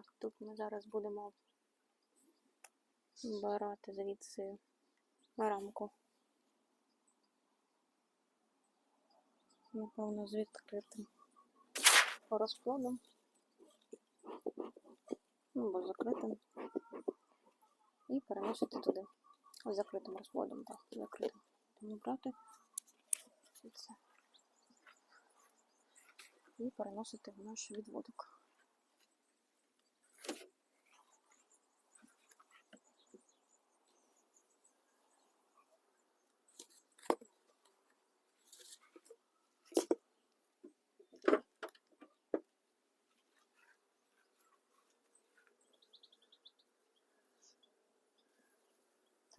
Так, тут ми зараз будемо брати звідси рамку. Напевно, з відкритим розплодом. Ну, або закритим. І переносити туди. Закритим розплодом, так, закритим. Будемо брати. І переносити в наш відводок.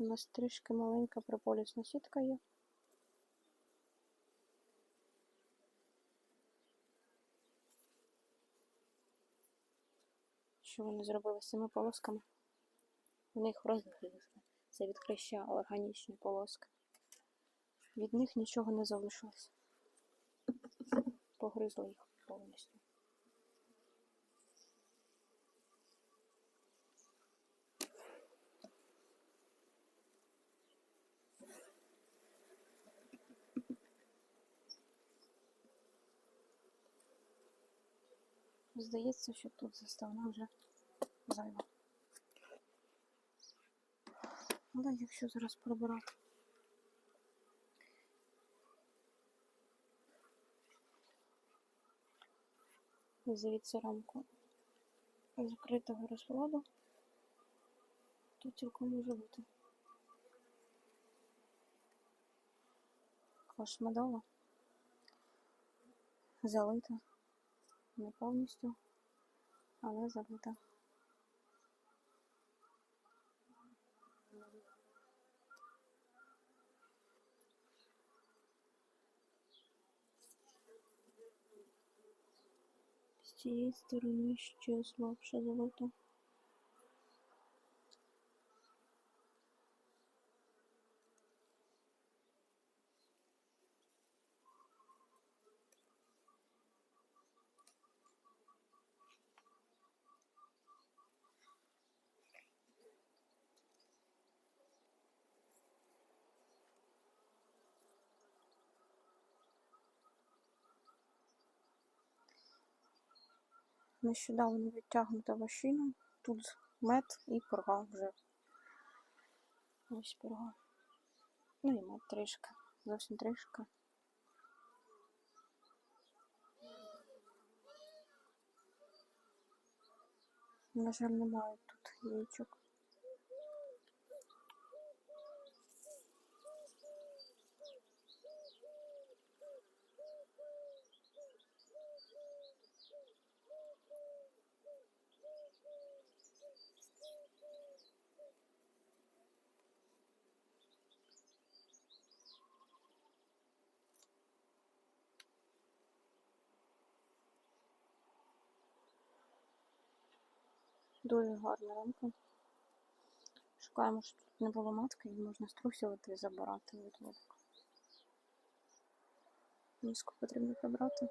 У нас трішки маленька прополісна сітка є. Що вони зробили з цими полосками? Вони їх розгризли. Це від хреща органічні полоски. Від них нічого не залишилось. Погризли їх повністю. Здається, що тут заставна вже зайва. Але якщо зараз прибирати. Звідси рамку закритого розкладу, то цілком може бути. Кошмадова. Залита. Не повністю, але залита. З цієї сторони ще слабше залита. Нещодавно відтягнута машина, Тут мед і пурга вже. Ось пурга. Ну і мед трішки. Зовсім трішки. На жаль, немає тут яєчок. Дуже гарна рамка. Шукаємо, щоб тут не було матки, і можна струсювати і забирати відводок. Миску потрібно прибрати.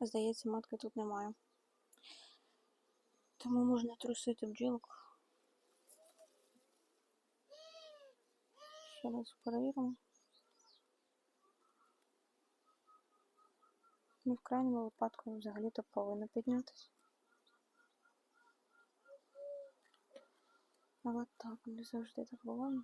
Здається, матки тут немає. Тому можна трусити бджілок. Ще раз перевіримо. Ну, в крайньому випадку взагалі-то повинно піднятися. Але так, не завжди так буває.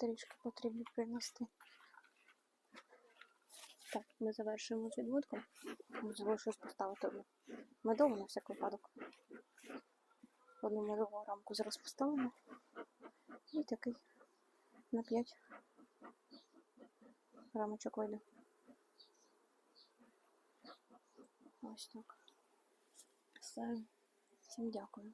Трішки потрібно принести. Так, ми завершуємо з відводком. Залишилось поставити одну медову на всяк випадок. Одну медову рамку зараз поставимо. І такий на 5 рамочок вийде. Ось так. Все. Всім дякую.